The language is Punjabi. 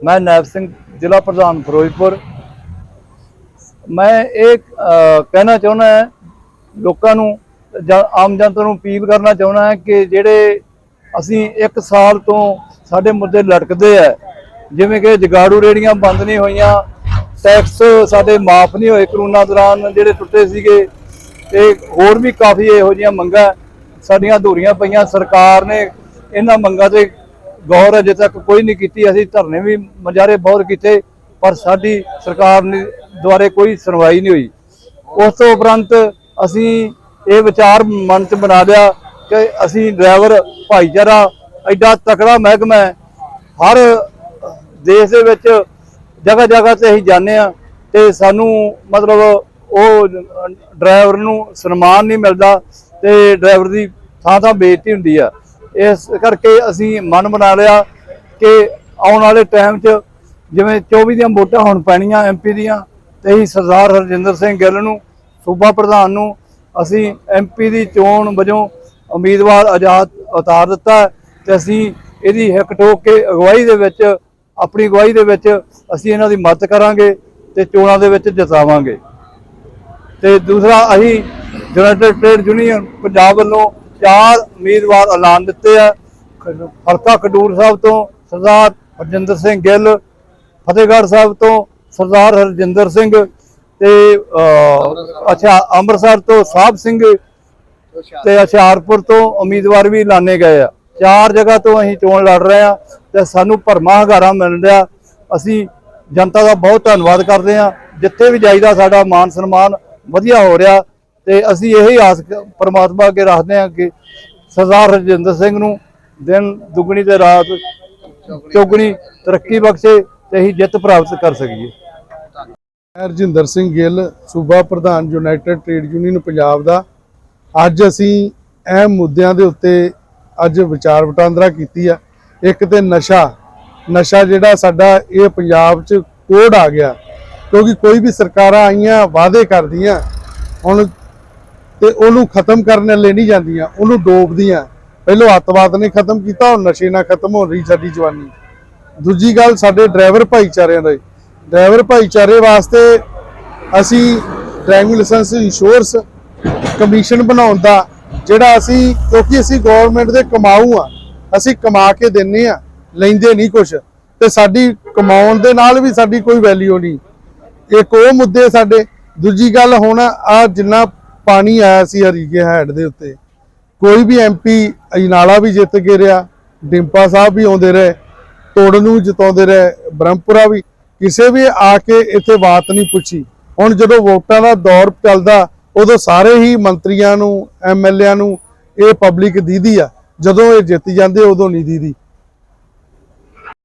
ਮੈਂ ਨੈਬ ਸਿੰਘ ਜ਼ਿਲ੍ਹਾ ਪ੍ਰਧਾਨ ਫਿਰੋਜ਼ਪੁਰ। ਮੈਂ ਇਹ ਕਹਿਣਾ ਚਾਹੁੰਦਾ ਲੋਕਾਂ ਨੂੰ ਜਾਂ ਆਮ ਜਨਤਾ ਨੂੰ ਅਪੀਲ ਕਰਨਾ ਚਾਹੁੰਦਾ ਹਾਂ ਕਿ ਜਿਹੜੇ ਅਸੀਂ ਇੱਕ ਸਾਲ ਤੋਂ ਸਾਡੇ ਮੁੱਦੇ ਲਟਕਦੇ ਆ, ਜਿਵੇਂ ਕਿ ਜਗਾੜੂ ਰੇੜੀਆਂ ਬੰਦ ਨਹੀਂ ਹੋਈਆਂ, ਟੈਕਸ ਸਾਡੇ ਮਾਫ ਨਹੀਂ ਹੋਏ ਕਰੋਨਾ ਦੌਰਾਨ ਜਿਹੜੇ ਟੁੱਟੇ ਸੀਗੇ, ਤੇ ਹੋਰ ਵੀ ਕਾਫੀ ਇਹੋ ਜਿਹੀਆਂ ਮੰਗਾਂ ਸਾਡੀਆਂ ਅਧੂਰੀਆਂ ਪਈਆਂ। ਸਰਕਾਰ ਨੇ ਇਹਨਾਂ ਮੰਗਾਂ ਤੇ ਗੌਰ ਅਜੇ ਤੱਕ ਕੋਈ ਨਹੀਂ ਕੀਤੀ, ਅਸੀਂ ਧਰਨੇ ਵੀ ਮੁਜ਼ਾਹਰੇ ਬਹੁਤ ਕੀਤੇ, ਪਰ ਸਾਡੀ ਸਰਕਾਰ ਨੇ ਦੁਆਰੇ ਕੋਈ ਸੁਣਵਾਈ ਨਹੀਂ ਹੋਈ। ਉਸ ਤੋਂ ਉਪਰੰਤ ਅਸੀਂ ਇਹ ਵਿਚਾਰ ਮਨ ਚ ਬਣਾ ਲਿਆ ਕਿ ਅਸੀਂ ਡਰਾਈਵਰ, ਭਾਈਚਾਰਾ, ਐਡਾ ਤਕੜਾ ਮਹਿਕਮਾ ਹੈ, ਹਰ ਦੇਸ਼ ਦੇ ਵਿੱਚ ਜਗ੍ਹਾ ਜਗ੍ਹਾ ਤੇ ਅਸੀਂ ਜਾਂਦੇ ਆ ਤੇ ਸਾਨੂੰ ਮਤਲਬ ਉਹ ਡਰਾਈਵਰ ਨੂੰ ਸਨਮਾਨ ਨਹੀਂ ਮਿਲਦਾ ਤੇ ਡਰਾਈਵਰ ਦੀ ਥਾਂ ਥਾਂ ਬੇਇੱਜ਼ਤੀ ਹੁੰਦੀ ਆ। ਇਸ ਕਰਕੇ ਅਸੀਂ ਮਨ ਬਣਾ ਲਿਆ ਕਿ ਆਉਣ ਵਾਲੇ ਟਾਈਮ 'ਚ ਜਿਵੇਂ 24 ਦੀਆਂ ਵੋਟਾਂ ਹੁਣ ਪੈਣੀਆਂ ਐਮਪੀ ਦੀਆਂ, ਤੇ ਅਸੀਂ ਸਰਦਾਰ ਹਰਜਿੰਦਰ ਸਿੰਘ ਗਿੱਲ ਨੂੰ, ਸੂਬਾ ਪ੍ਰਧਾਨ ਨੂੰ, ਅਸੀਂ ਐਮਪੀ ਦੀ ਚੋਣ ਵਜੋਂ ਉਮੀਦਵਾਰ ਆਜ਼ਾਦ ਉਤਾਰ ਦਿੱਤਾ ਹੈ ਤੇ ਅਸੀਂ ਇਹਦੀ ਹਿੱਕ ਠੋਕ ਕੇ ਅਗਵਾਈ ਦੇ ਵਿੱਚ, ਆਪਣੀ ਅਗਵਾਈ ਦੇ ਵਿੱਚ ਅਸੀਂ ਇਹਨਾਂ ਦੀ ਮਦਦ ਕਰਾਂਗੇ ਤੇ ਚੋਣਾਂ ਦੇ ਵਿੱਚ ਜਿਤਾਵਾਂਗੇ। ਤੇ ਦੂਸਰਾ ਅਸੀਂ ਯੂਨਾਈਟਿਡ ਟ੍ਰੇਡ ਯੂਨੀਅਨ ਪੰਜਾਬ ਵੱਲੋਂ ਚਾਰ ਉਮੀਦਵਾਰ ਐਲਾਨ ਦਿੱਤੇ ਆ। ਖ- ਹਲਕਾ ਖਡੂਰ ਸਾਹਿਬ ਤੋਂ ਸਰਦਾਰ ਹਰਜਿੰਦਰ ਸਿੰਘ ਗਿੱਲ, ਫਤਿਹਗੜ੍ਹ ਸਾਹਿਬ ਤੋਂ ਸਰਦਾਰ ਹਰਜਿੰਦਰ ਸਿੰਘ ਤੇ ਅੱਛਾ, ਅੰਮ੍ਰਿਤਸਰ ਤੋਂ ਸਾਹਿਬ ਸਿੰਘ ਤੇ ਹੁਸ਼ਿਆਰਪੁਰ ਤੋਂ ਉਮੀਦਵਾਰ ਵੀ ਐਲਾਨੇ ਗਏ ਆ। ਚਾਰ ਜਗ੍ਹਾ ਤੋਂ ਅਸੀਂ ਚੋਣ ਲੜ ਰਹੇ ਆ ਤੇ ਸਾਨੂੰ ਭਰਮਾ ਹੰਗਾਰਾ ਮਿਲ ਰਿਹਾ। ਅਸੀਂ ਜਨਤਾ ਦਾ ਬਹੁਤ ਧੰਨਵਾਦ ਕਰਦੇ ਆ। ਜਿੱਥੇ ਵੀ ਜਾਈਦਾ ਸਾਡਾ ਮਾਨ ਸਨਮਾਨ ਵਧੀਆ ਹੋ ਰਿਹਾ। ਤੇ ਅਸੀਂ ਇਹੀ ਆਸ ਪਰਮਾਤਮਾ ਅੱਗੇ ਰੱਖਦੇ ਹਾਂ ਕਿ ਸਰਦਾਰ ਰਜਿੰਦਰ ਸਿੰਘ ਨੂੰ ਦਿਨ ਦੁੱਗਣੀ ਤੇ ਰਾਤ ਚੌਗਣੀ ਤਰੱਕੀ ਬਖਸ਼ੇ ਤੇ ਅਸੀਂ ਜਿੱਤ ਪ੍ਰਾਪਤ ਕਰ ਸਕੀਏ। ਮੈਂ ਹਰਜਿੰਦਰ ਸਿੰਘ ਗਿੱਲ, ਸੂਬਾ ਪ੍ਰਧਾਨ ਯੂਨਾਈਟਿਡ ਟ੍ਰੇਡ ਯੂਨੀਅਨ ਪੰਜਾਬ ਦਾ। ਅੱਜ ਅਸੀਂ ਅਹਿਮ ਮੁੱਦਿਆਂ ਦੇ ਉੱਤੇ ਅੱਜ ਵਿਚਾਰ ਵਟਾਂਦਰਾ ਕੀਤੀ ਆ। ਇੱਕ ਤੇ ਨਸ਼ਾ ਨਸ਼ਾ ਜਿਹੜਾ ਸਾਡਾ ਇਹ ਪੰਜਾਬ 'ਚ ਕੋਡ ਆ ਗਿਆ, ਕਿਉਂਕਿ ਕੋਈ ਵੀ ਸਰਕਾਰਾਂ ਆਈਆਂ ਵਾਅਦੇ ਕਰਦੀਆਂ, ਹੁਣ ਤੇ ਉਹਨੂੰ ਖਤਮ ਕਰਨ ਲਈ ਨਹੀਂ ਜਾਂਦੀਆਂ, ਉਹਨੂੰ ਡੋਬਦੀਆਂ। ਪਹਿਲੋਂ ਅੱਤਵਾਦ ਨੇ ਖਤਮ ਕੀਤਾ, ਹੁਣ ਨਸ਼ੇ ਨਾਲ ਖਤਮ ਹੋ ਰਹੀ ਸਾਡੀ ਜਵਾਨੀ। ਦੂਜੀ ਗੱਲ, ਸਾਡੇ ਡਰਾਈਵਰ ਭਾਈਚਾਰਿਆਂ ਦਾ ਡਰਾਈਵਰ ਭਾਈਚਾਰੇ ਵਾਸਤੇ ਅਸੀਂ ਡਰਾਈਵਿੰਗ ਲਾਇਸੈਂਸ ਇੰਸ਼ੋਰੈਂਸ ਕਮਿਸ਼ਨ ਬਣਾਉਣ ਦਾ, ਜਿਹੜਾ ਅਸੀਂ, ਕਿਉਂਕਿ ਅਸੀਂ ਗਵਰਨਮੈਂਟ ਦੇ ਕਮਾਊ ਆ, ਅਸੀਂ ਕਮਾ ਕੇ ਦਿੰਨੇ ਆ, ਲੈਂਦੇ ਨਹੀਂ ਕੁਛ। ਤੇ ਸਾਡੀ ਕਮਾਉਣ ਦੇ ਨਾਲ ਵੀ ਸਾਡੀ ਕੋਈ ਵੈਲਿਊ ਨਹੀਂ। ਇੱਕ ਉਹ ਮੁੱਦੇ ਸਾਡੇ। ਦੂਜੀ ਗੱਲ ਹੁਣ ਆ ਜਿੰਨਾ ਪਾਣੀ ਆਇਆ ਸੀ ਹਰੀਕੇ ਹੈਡ ਦੇ ਉੱਤੇ। ਕੋਈ ਵੀ ਐਮਪੀ ਅਜਨਾਲਾ ਵੀ ਜਿੱਤ ਕੇ ਰਿਹਾ, ਡਿੰਪਾ ਸਾਹਿਬ ਵੀ ਆਉਂਦੇ ਰਹੇ, ਤੋੜਨ ਨੂੰ ਜਿਤਾਉਂਦੇ ਰਹੇ, ਬ੍ਰਹਮਪੁਰਾ ਵੀ, ਕਿਸੇ ਵੀ ਆ ਕੇ ਇੱਥੇ ਬਾਤ ਨਹੀਂ ਪੁੱਛੀ। ਹੁਣ ਜਦੋਂ ਵੋਟਾਂ ਦਾ ਦੌਰ ਚੱਲਦਾ, ਉਦੋਂ ਸਾਰੇ ਹੀ ਮੰਤਰੀਆਂ ਨੂੰ ਐਮਐਲਏਆਂ ਨੂੰ ਇਹ ਪਬਲਿਕ ਦੀਦੀ ਆ। ਜਦੋਂ ਇਹ ਜਿੱਤ ਜਾਂਦੇ ਉਦੋਂ ਨਹੀਂ ਦੀਦੀ।